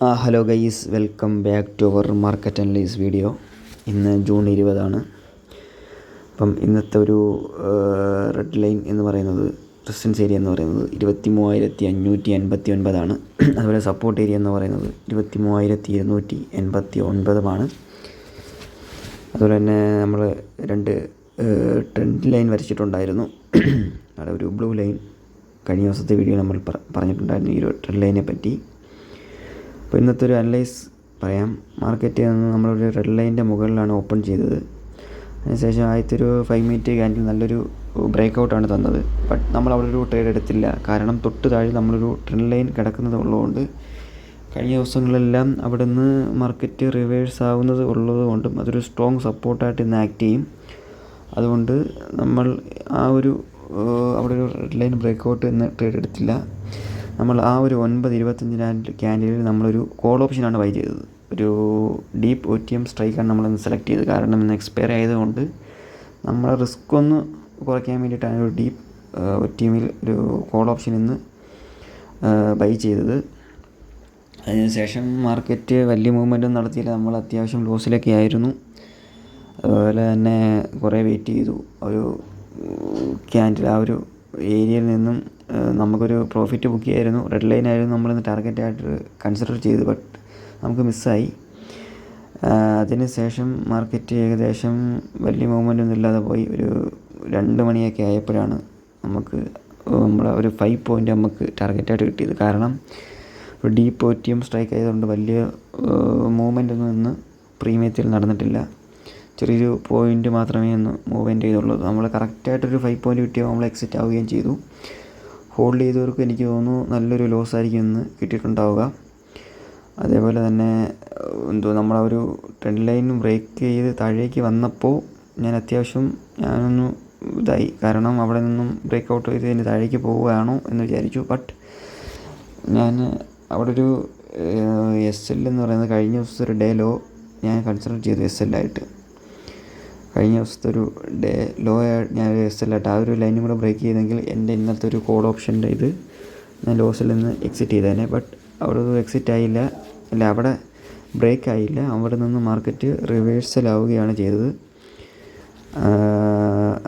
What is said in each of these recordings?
ആ hello guys welcome back to our market analyse video. ഇന്ന് June ഇരുപതാണ്. അപ്പം ഇന്നത്തെ ഒരു റെഡ് ലൈൻ എന്ന് പറയുന്നത് റെസിഡൻസ് ഏരിയ എന്ന് പറയുന്നത് ഇരുപത്തി മൂവായിരത്തി അഞ്ഞൂറ്റി എൺപത്തി ഒൻപതാണ് അതുപോലെ സപ്പോർട്ട് ഏരിയ എന്ന് പറയുന്നത് ഇരുപത്തി മൂവായിരത്തി ഇരുന്നൂറ്റി എൺപത്തി ഒൻപതുമാണ് അതുപോലെ തന്നെ നമ്മൾ രണ്ട് ട്രെൻഡ് ലൈൻ വരച്ചിട്ടുണ്ടായിരുന്നു. അവിടെ ഒരു ബ്ലൂ ലൈൻ കഴിഞ്ഞ ദിവസത്തെ വീഡിയോ നമ്മൾ പറഞ്ഞിട്ടുണ്ടായിരുന്നു ഈ ഒരു ട്രെൻഡ് ലൈനെ പറ്റി. അപ്പോൾ ഇന്നത്തെ ഒരു അനലൈസ് പറയാം. മാർക്കറ്റ് നമ്മളൊരു റെഡ് ലൈനിന്റെ മുകളിലാണ് ഓപ്പൺ ചെയ്തത്. അതിനുശേഷം ആദ്യത്തെ ഒരു ഫൈവ് മിനിറ്റ് ക്യാൻഡിൽ നല്ലൊരു ബ്രേക്ക് ഔട്ടാണ് തന്നത്. ബട്ട് നമ്മൾ അവിടെ ഒരു ട്രേഡ് എടുത്തില്ല. കാരണം തൊട്ട് താഴെ നമ്മളൊരു ട്രെൻഡ് ലൈൻ കിടക്കുന്നത് ഉള്ളതുകൊണ്ട് കഴിഞ്ഞ ദിവസങ്ങളെല്ലാം അവിടെ നിന്ന് മാർക്കറ്റ് റിവേഴ്സ് ആവുന്നത് ഉള്ളത് കൊണ്ടും അതൊരു സ്ട്രോങ് സപ്പോർട്ടായിട്ട് ഇന്ന് ആക്ട് ചെയ്യും. അതുകൊണ്ട് നമ്മൾ ആ ഒരു അവിടെ ഒരു റെഡ് ലൈൻ ബ്രേക്ക് ഔട്ട് ഇന്ന് ട്രേഡ് എടുത്തില്ല. നമ്മൾ ആ ഒരു ഒൻപത് ഇരുപത്തഞ്ച് ക്യാൻഡിലിൽ നമ്മളൊരു കോൾ ഓപ്ഷനാണ് ബൈ ചെയ്തത്. ഒരു ഡീപ്പ് ഒ ടി എം സ്ട്രൈക്കാണ് നമ്മളൊന്ന് സെലക്ട് ചെയ്തത്. കാരണം ഇന്ന് എക്സ്പയർ ആയതുകൊണ്ട് നമ്മളെ റിസ്ക് ഒന്ന് കുറയ്ക്കാൻ വേണ്ടിയിട്ടാണ് ഒരു ഡീപ്പ് ഒ ടി എമ്മിൽ ഒരു കോൾ ഓപ്ഷൻ ഇന്ന് ബൈ ചെയ്തത്. അതിനുശേഷം മാർക്കറ്റ് വലിയ മൂവ്മെന്റും നടത്തിയില്ല. നമ്മൾ അത്യാവശ്യം ലോസിലൊക്കെ ആയിരുന്നു. അതുപോലെ തന്നെ കുറേ വെയിറ്റ് ചെയ്തു. ഒരു ക്യാൻഡിൽ ആ ഒരു ഏരിയയിൽ നിന്നും നമുക്കൊരു പ്രോഫിറ്റ് ബുക്ക് ചെയ്യായിരുന്നു. റെഡ് ലൈൻ ആയിരുന്നു നമ്മളിന്ന് ടാർഗറ്റ് ആയിട്ട് കൺസിഡർ ചെയ്തു ബട്ട് നമുക്ക് മിസ്സായി അതിന് ശേഷം മാർക്കറ്റ് ഏകദേശം വലിയ മൂവ്മെന്റ് ഒന്നും ഇല്ലാതെ പോയി. ഒരു രണ്ട് മണിയൊക്കെ ആയപ്പോഴാണ് നമുക്ക് നമ്മുടെ ഒരു ഫൈവ് പോയിന്റ് നമുക്ക് ടാർഗറ്റായിട്ട് കിട്ടിയത്. കാരണം ഒരു deep O T M strike ആയതുകൊണ്ട് വലിയ മൂവ്മെന്റ് ഒന്നും ഇന്ന് പ്രീമിയത്തിൽ നടന്നിട്ടില്ല. ചെറിയൊരു പോയിന്റ് മാത്രമേ ഒന്ന് മൂവ്മെന്റ് ചെയ്തുള്ളൂ. നമ്മൾ കറക്റ്റായിട്ടൊരു ഫൈവ് പോയിന്റ് കിട്ടിയപ്പോൾ നമ്മൾ എക്സിറ്റ് ആവുകയും ചെയ്തു. ഹോൾഡ് ചെയ്തവർക്ക് എനിക്ക് തോന്നുന്നു നല്ലൊരു ലോസ് ആയിരിക്കും ഇന്ന് കിട്ടിയിട്ടുണ്ടാവുക. അതേപോലെ തന്നെ എന്തോ നമ്മളാ ഒരു ട്രെൻഡ് ലൈൻ ബ്രേക്ക് ചെയ്ത് താഴേക്ക് വന്നപ്പോൾ ഞാൻ അത്യാവശ്യം ഞാനൊന്ന് ഇതായി. കാരണം അവിടെ നിന്നും ബ്രേക്ക് ഔട്ട് ചെയ്ത് ഇനി താഴേക്ക് പോവുകയാണോ എന്ന് വിചാരിച്ചു. ബട്ട് ഞാൻ അവിടെ ഒരു എസ് എൽ എന്ന് പറയുന്നത് കഴിഞ്ഞ ദിവസത്തെ ഒരു ഡേ ലോ ഞാൻ കൺസിഡർ ചെയ്തു എസ് ആയിട്ട്. കഴിഞ്ഞ ദിവസത്തെ ഒരു ഡേ ലോ ഞാൻ എൽ ആ ഒരു ലൈനും കൂടെ ബ്രേക്ക് ചെയ്തെങ്കിൽ എന്റെ ഇന്നത്തെ ഒരു കോഡ് ഓപ്ഷന്റെ ഇത് ഞാൻ ലോസിൽ നിന്ന് എക്സിറ്റ് ചെയ്തേനെ. ബട്ട് അവിടെ ഒന്നും എക്സിറ്റ് ആയില്ല. അല്ല അവിടെ ബ്രേക്ക് ആയില്ല. അവിടെ നിന്ന് മാർക്കറ്റ് റിവേഴ്സൽ ആവുകയാണ് ചെയ്തത്.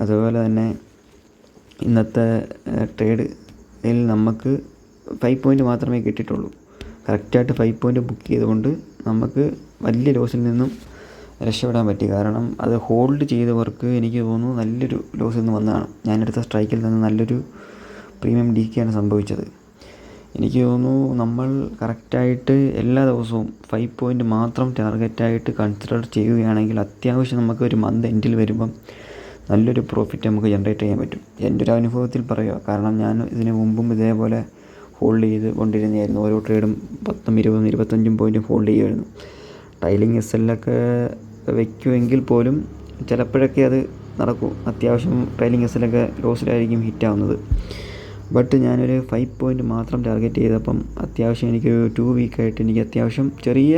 അതുപോലെ തന്നെ ഇന്നത്തെ ട്രേഡിൽ നമുക്ക് ഫൈവ് പോയിന്റ് മാത്രമേ കിട്ടിയിട്ടുള്ളൂ. കറക്റ്റായിട്ട് ഫൈവ് പോയിന്റ് ബുക്ക് ചെയ്തുകൊണ്ട് നമുക്ക് വലിയ ലോസിൽ നിന്നും രക്ഷപ്പെടാൻ പറ്റി. കാരണം അത് ഹോൾഡ് ചെയ്തവർക്ക് എനിക്ക് തോന്നുന്നു നല്ലൊരു ലോസ് നിന്ന് വന്നതാണ്. ഞാനെടുത്ത സ്ട്രൈക്കിൽ നിന്ന് നല്ലൊരു പ്രീമിയം ഡി കെയാണ് സംഭവിച്ചത്. എനിക്ക് തോന്നുന്നു നമ്മൾ കറക്റ്റായിട്ട് എല്ലാ ദിവസവും ഫൈവ് പോയിന്റ് മാത്രം ടാർഗറ്റായിട്ട് കൺസിഡർ ചെയ്യുകയാണെങ്കിൽ അത്യാവശ്യം നമുക്ക് ഒരു മന്ത് എൻഡിൽ വരുമ്പം നല്ലൊരു പ്രോഫിറ്റ് നമുക്ക് ജനറേറ്റ് ചെയ്യാൻ പറ്റും. എന്റെ ഒരു അനുഭവത്തിൽ പറയുക. കാരണം ഞാൻ ഇതിന് മുമ്പും ഇതേപോലെ ഹോൾഡ് ചെയ്ത് കൊണ്ടിരുന്നതായിരുന്നു. ഓരോ ട്രേഡും പത്തും ഇരുപതും ഇരുപത്തഞ്ചും പോയിന്റും ഹോൾഡ് ചെയ്യുമായിരുന്നു. ടൈലിംഗ് എസ് എല്ലൊക്കെ വയ്ക്കുമെങ്കിൽ പോലും ചിലപ്പോഴൊക്കെ അത് നടക്കും. അത്യാവശ്യം ട്രെയിലിംഗ് എസിലൊക്കെ ലോസിലായിരിക്കും ഹിറ്റാവുന്നത് ബട്ട് ഞാനൊരു ഫൈവ് പോയിന്റ് മാത്രം ടാർഗറ്റ് ചെയ്തപ്പം അത്യാവശ്യം എനിക്കൊരു ടു വീക്കായിട്ട് എനിക്ക് അത്യാവശ്യം ചെറിയ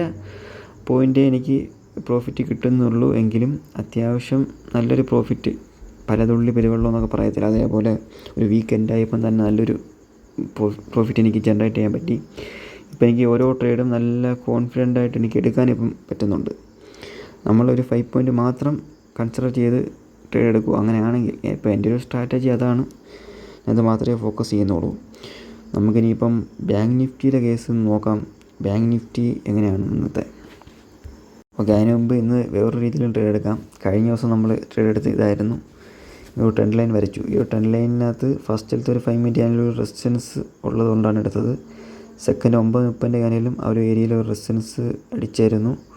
പോയിന്റേ എനിക്ക് പ്രോഫിറ്റ് കിട്ടുന്നുള്ളൂ എങ്കിലും അത്യാവശ്യം നല്ലൊരു പ്രോഫിറ്റ് പലതുള്ളി പെരുവെള്ളം എന്നൊക്കെ പറയത്തില്ല. അതേപോലെ ഒരു വീക്കെൻഡ് ആയപ്പം തന്നെ നല്ലൊരു പ്രോഫിറ്റ് എനിക്ക് ജനറേറ്റ് ചെയ്യാൻ പറ്റി. ഇപ്പം എനിക്ക് ഓരോ ട്രേഡും നല്ല കോൺഫിഡന്റ് ആയിട്ട് എനിക്ക് എടുക്കാനിപ്പം പറ്റുന്നുണ്ട്. നമ്മളൊരു ഫൈവ് പോയിന്റ് മാത്രം കൺസിഡർ ചെയ്ത് ട്രേഡ് എടുക്കുക അങ്ങനെയാണെങ്കിൽ ഇപ്പോൾ എന്റെ ഒരു സ്ട്രാറ്റജി അതാണ്. അത് മാത്രമേ ഫോക്കസ് ചെയ്യുന്നുള്ളൂ. നമുക്കിനിയിപ്പം ബാങ്ക് നിഫ്റ്റിയുടെ കേസ് നോക്കാം. ബാങ്ക് നിഫ്റ്റി എങ്ങനെയാണ് ഇന്നത്തെ? ഓക്കെ അതിന് മുമ്പ് ഇന്ന് വേറൊരു രീതിയിലും ട്രേഡ് എടുക്കാം. കഴിഞ്ഞ ദിവസം നമ്മൾ ട്രേഡ് എടുത്ത് ഇതായിരുന്നു. ഒരു ട്രെൻഡ് ലൈൻ വരച്ചു. ഈ ഒരു ട്രെൻഡ് ലൈനിനകത്ത് ഫസ്റ്റിലത്തെ ഒരു ഫൈവ് മിനിറ്റ് അതിലൊരു റെസിസ്റ്റൻസ് ഉള്ളതുകൊണ്ടാണ് എടുത്തത്. സെക്കൻഡ് ഒമ്പത് മുപ്പതിന്റെ ക്യാൻഡിലും ആ ഒരു ഏരിയയിൽ ഒരു റെസിസ്റ്റൻസ് അടിച്ചായിരുന്നു.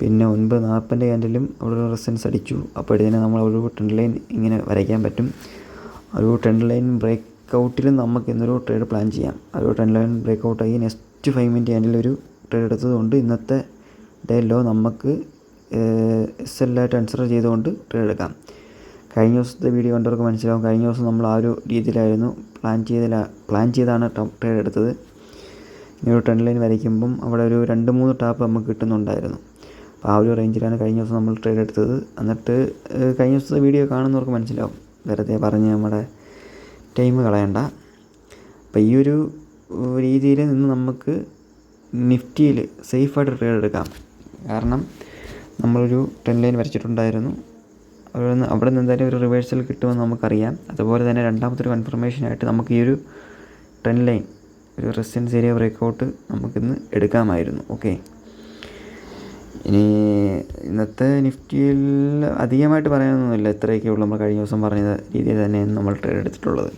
പിന്നെ ഒൻപത് നാൽപ്പതിന്റെ ക്യാൻഡിലും അവിടെ റെസിസ്റ്റൻസ് അടിച്ചു. അപ്പോഴത്തേന് നമ്മൾ ഒരു ട്രെൻഡ് ലൈൻ ഇങ്ങനെ വരയ്ക്കാൻ പറ്റും. ഒരു ട്രെൻഡ് ലൈൻ ബ്രേക്ക് ഔട്ടിലും നമുക്ക് ഇന്നൊരു ട്രേഡ് പ്ലാൻ ചെയ്യാം. ഒരു ട്രെൻഡ് ലൈൻ ബ്രേക്ക് ഔട്ടായി നെക്സ്റ്റ് ഫൈവ് മിനിറ്റ് ക്യാൻഡിൽ ഒരു ട്രേഡ് എടുത്തതുകൊണ്ട് ഇന്നത്തെ ഡേ ലോ നമുക്ക് എസ് എല്ലായിട്ട് കൺസിഡർ ചെയ്തുകൊണ്ട് ട്രേഡ് എടുക്കാം. കഴിഞ്ഞ ദിവസത്തെ വീഡിയോ കണ്ടവർക്ക് മനസ്സിലാവും. കഴിഞ്ഞ ദിവസം നമ്മൾ ആ ഒരു രീതിയിലായിരുന്നു പ്ലാൻ ചെയ്തില്ല പ്ലാൻ ചെയ്താണ് ട്രേഡ് എടുത്തത്. ഇനി ഒരു ട്രെൻഡ് ലൈൻ വരയ്ക്കുമ്പം അവിടെ ഒരു രണ്ട് മൂന്ന് ടാപ്പ് നമുക്ക് കിട്ടുന്നുണ്ടായിരുന്നു. അപ്പോൾ ആ ഒരു റേഞ്ചിലാണ് കഴിഞ്ഞ ദിവസം നമ്മൾ ട്രേഡ് എടുത്തത്. എന്നിട്ട് കഴിഞ്ഞ ദിവസത്തെ വീഡിയോ കാണുന്നവർക്ക് മനസ്സിലാവും. വെറുതെ പറഞ്ഞ് നമ്മുടെ ടൈം കളയണ്ട. അപ്പോൾ ഈ ഒരു രീതിയിൽ നിന്ന് നമുക്ക് നിഫ്റ്റിയിൽ സേഫായിട്ട് ട്രേഡ് എടുക്കാം. കാരണം നമ്മളൊരു ടെൻ ലൈൻ വരച്ചിട്ടുണ്ടായിരുന്നു. അവിടെ നിന്ന് അവിടെ നിന്ന് എന്തായാലും ഒരു റിവേഴ്സൽ കിട്ടുമെന്ന് നമുക്കറിയാം. അതുപോലെ തന്നെ രണ്ടാമത്തെ ഒരു കൺഫർമേഷനായിട്ട് നമുക്ക് ഈ ഒരു ട്രെൻഡ് ലൈൻ ഒരു റെസിസ്റ്റൻസ് ഏരിയ ബ്രേക്കൗട്ട് നമുക്കിന്ന് എടുക്കാമായിരുന്നു. ഓക്കെ ഇനി ഇന്നത്തെ നിഫ്റ്റിയിൽ അധികമായിട്ട് പറയാനൊന്നുമില്ല. ഇത്രയൊക്കെ ഉള്ളൂ. നമ്മൾ കഴിഞ്ഞ ദിവസം പറഞ്ഞ രീതിയിൽ തന്നെയാണ് നമ്മൾ ട്രേഡ് എടുത്തിട്ടുള്ളത്.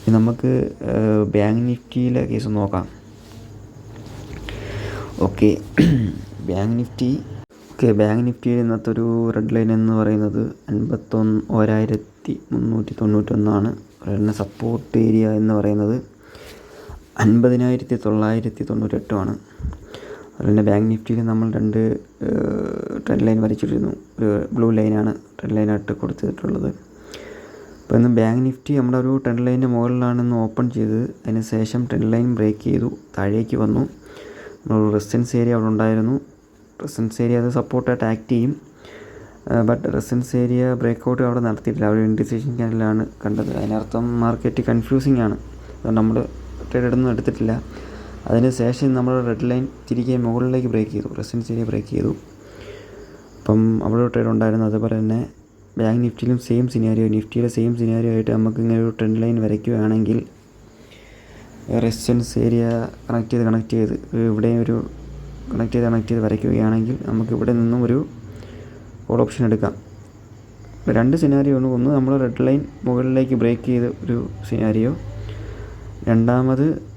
ഇനി നമുക്ക് ബാങ്ക് നിഫ്റ്റിയിലെ കേസ് നോക്കാം. Okay. Bank Nifty. Okay bank നിഫ്റ്റിയിൽ ഇന്നത്തെ ഒരു റെഡ് ലൈൻ എന്ന് പറയുന്നത് അൻപത്തൊന്ന് ഒരായിരത്തി മുന്നൂറ്റി തൊണ്ണൂറ്റൊന്നാണ്. അതുപോലെ സപ്പോർട്ട് ഏരിയ എന്ന് പറയുന്നത് അൻപതിനായിരത്തി തൊള്ളായിരത്തി തൊണ്ണൂറ്റെട്ടുമാണ്. അതുപോലെ ബാങ്ക് നിഫ്റ്റിയിൽ നമ്മൾ രണ്ട് ട്രെൻഡ് ലൈൻ വരച്ചിട്ടിരുന്നു. ഒരു ബ്ലൂ ലൈനാണ് ട്രെൻഡ് ലൈനായിട്ട് കൊടുത്തിട്ടുള്ളത്. അപ്പോൾ ഇന്ന് ബാങ്ക് നിഫ്റ്റി നമ്മുടെ ഒരു ട്രെൻഡ് ലൈനിന്റെ മുകളിലാണ് ഇന്ന് ഓപ്പൺ ചെയ്തത് അതിന് ശേഷം ട്രെൻഡ് ലൈൻ ബ്രേക്ക് ചെയ്തു താഴേക്ക് വന്നു. ഒരു റെസിസ്റ്റൻസ് ഏരിയ അവിടെ ഉണ്ടായിരുന്നു. റെസിസ്റ്റൻസ് ഏരിയ അത് സപ്പോർട്ടായിട്ട് ആക്ട് ചെയ്യും. ബട്ട് റെസിസ്റ്റൻസ് ഏരിയ ബ്രേക്കൗട്ട് അവിടെ നടത്തിയിട്ടില്ല. അവർ ഇൻഡിസേഷൻ ചാനലാണ് കണ്ടത്. അതിനർത്ഥം മാർക്കറ്റ് കൺഫ്യൂസിങ് ആണ്. അതുകൊണ്ട് നമ്മൾ ട്രേഡ് എടുത്തിട്ടില്ല. അതിന് ശേഷം നമ്മൾ റെഡ് ലൈൻ തിരികെ മുകളിലേക്ക് ബ്രേക്ക് ചെയ്തു. റെസിസ്റ്റൻസ് ഏരിയ ബ്രേക്ക് ചെയ്തു. അപ്പം അവിടെ ട്രേഡ് ഉണ്ടായിരുന്നു. അതുപോലെ തന്നെ ബാങ്ക് നിഫ്റ്റിയിലും സെയിം സിനാരിയോ നിഫ്റ്റിയുടെ സെയിം സിനാരിയോ ആയിട്ട് നമുക്ക് ഇങ്ങനെ ഒരു ട്രെൻഡ് ലൈൻ വരയ്ക്കുകയാണെങ്കിൽ റെസിസ്റ്റൻസ് ഏരിയ കണക്ട് ചെയ്ത് കണക്ട് ചെയ്ത് ഇവിടെ ഒരു കണക്ട് ചെയ്ത് കണക്ട് ചെയ്ത് വരയ്ക്കുകയാണെങ്കിൽ നമുക്ക് ഇവിടെ നിന്നും ഒരു കോൾ ഓപ്ഷൻ എടുക്കാം. രണ്ട് സിനാരിയോ ഉണ്ട് ഒന്ന് നമ്മൾ റെഡ് ലൈൻ മുകളിലേക്ക് ബ്രേക്ക് ചെയ്ത് ഒരു സിനാരിയോ രണ്ടാമത്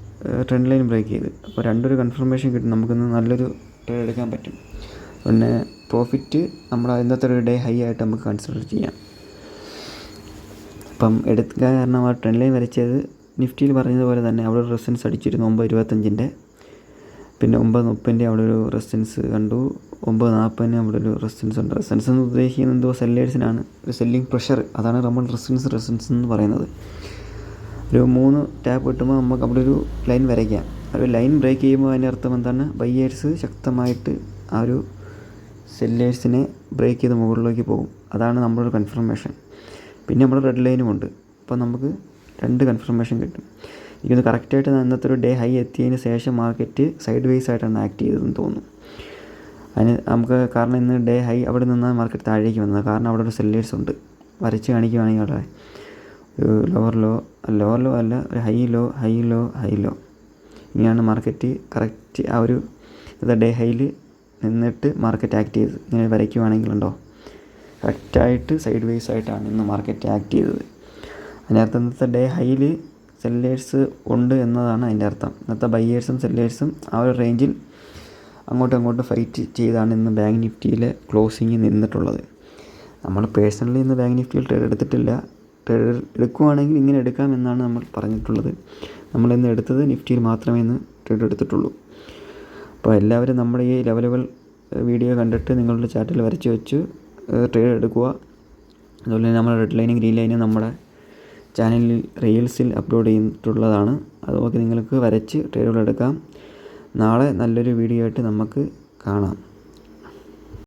ട്രെൻഡ് ലൈൻ ബ്രേക്ക് ചെയ്ത്. അപ്പോൾ രണ്ടൊരു കൺഫർമേഷൻ കിട്ടും. നമുക്കിന്ന് നല്ലൊരു ട്രേഡ് എടുക്കാൻ പറ്റും. പിന്നെ പ്രോഫിറ്റ് നമ്മൾ ഇന്നത്തെ ഒരു ഡേ ഹൈ ആയിട്ട് നമുക്ക് കൺസിഡർ ചെയ്യാം. അപ്പം എടുക്കാൻ കാരണം ആ ട്രെൻഡ് ലൈൻ വരച്ചത് നിഫ്റ്റിയിൽ പറഞ്ഞതുപോലെ തന്നെ അവിടെ ഒരു റെസിസ്റ്റൻസ് അടിച്ചിരുന്നു. ഒമ്പത് ഇരുപത്തഞ്ചിന്റെ. പിന്നെ ഒമ്പത് മുപ്പതിന്റെ അവിടെ ഒരു റെസിസ്റ്റൻസ് കണ്ടു. ഒമ്പത് നാൽപ്പതിന് അവിടെ ഒരു റെസിസ്റ്റൻസ് ഉണ്ട്. റെസിസ്റ്റൻസ് എന്ന് ഉദ്ദേശിക്കുന്നത് എന്തോ സെല്ലേഴ്സിനാണ് ഒരു സെല്ലിംഗ് പ്രഷർ അതാണ് നമ്മൾ റെസിസ്റ്റൻസ് റെസിസ്റ്റൻസ് എന്ന് പറയുന്നത്. ഒരു മൂന്ന് ടാപ്പ് കിട്ടുമ്പോൾ നമുക്ക് അവിടെ ഒരു ലൈൻ വരയ്ക്കാം. ഒരു ലൈൻ ബ്രേക്ക് ചെയ്യുമ്പോൾ അതിന്റെ അർത്ഥം എന്താണ്? ബയ്യേഴ്സ് ശക്തമായിട്ട് ആ ഒരു സെല്ലേഴ്സിനെ ബ്രേക്ക് ചെയ്ത് മുകളിലേക്ക് പോകും. അതാണ് നമ്മളൊരു കൺഫർമേഷൻ. പിന്നെ നമ്മുടെ റെഡ് ലൈനും ഉണ്ട്. അപ്പോൾ നമുക്ക് രണ്ട് കൺഫർമേഷൻ കിട്ടും. എനിക്കൊന്ന് കറക്റ്റായിട്ട് ഇന്നത്തെ ഒരു ഡേ ഹൈ എത്തിയതിന് ശേഷം മാർക്കറ്റ് സൈഡ് വൈസ് ആയിട്ടാണ് ആക്ട് ചെയ്തതെന്ന് തോന്നുന്നു. അതിന് നമുക്ക് കാരണം ഇന്ന് ഡേ ഹൈ അവിടെ നിന്നാൽ മാർക്കറ്റ് താഴേക്ക് വന്നത്. കാരണം അവിടെ ഒരു സെല്ലേഴ്സ് ഉണ്ട്. വരച്ച് കാണിക്കുകയാണെങ്കിൽ അവിടെ ഒരു ലോവർ ലോ ലോവർ ലോ അല്ല ഒരു high low high low high low ഇങ്ങനെയാണ് മാർക്കറ്റ് കറക്റ്റ് ആ ഒരു ഡേ ഹൈയിൽ നിന്നിട്ട് മാർക്കറ്റ് ആക്ട് ചെയ്തത് ഇങ്ങനെ വരയ്ക്കുവാണെങ്കിലുണ്ടോ? കറക്റ്റായിട്ട് സൈഡ് വേസ് ആയിട്ടാണ് ഇന്ന് മാർക്കറ്റ് ആക്ട് ചെയ്തത്. അതിന്റെ അർത്ഥം ഇന്നത്തെ ഡേ ഹൈയിൽ സെല്ലേഴ്സ് ഉണ്ട് എന്നതാണ് അതിന്റെ അർത്ഥം. ഇന്നത്തെ ബയ്യേഴ്സും സെല്ലേഴ്സും ആ ഒരു റേഞ്ചിൽ അങ്ങോട്ടും അങ്ങോട്ടും ഫൈറ്റ് ചെയ്താണ് ഇന്ന് ബാങ്ക് നിഫ്റ്റിയിലെ ക്ലോസിങ് നിന്നിട്ടുള്ളത്. നമ്മൾ പേഴ്സണലി ഇന്ന് ബാങ്ക് നിഫ്റ്റിയിൽ ട്രേഡ് എടുത്തിട്ടില്ല. എടുക്കുവാണെങ്കിൽ ഇങ്ങനെ എടുക്കാം എന്നാണ് നമ്മൾ പറഞ്ഞിട്ടുള്ളത്. നമ്മളിന്ന് എടുത്തത് നിഫ്റ്റിയിൽ മാത്രമേ ഇന്ന് ട്രേഡ് എടുത്തിട്ടുള്ളൂ. അപ്പോൾ എല്ലാവരും നമ്മുടെ ഈ ലെവലുകൾ വീഡിയോ കണ്ടിട്ട് നിങ്ങളുടെ ചാറ്റിൽ വരച്ച് വെച്ച് ട്രേഡ് എടുക്കുക. അതുപോലെ തന്നെ നമ്മുടെ റെഡ് ലൈനും ഗ്രീൻ ലൈനും നമ്മുടെ ചാനലിൽ റീൽസിൽ അപ്ലോഡ് ചെയ്തിട്ടുള്ളതാണ്. അതുപോലെ നിങ്ങൾക്ക് വരച്ച് ട്രേഡുകൾ എടുക്കാം. നാളെ നല്ലൊരു വീഡിയോ ആയിട്ട് നമുക്ക് കാണാം.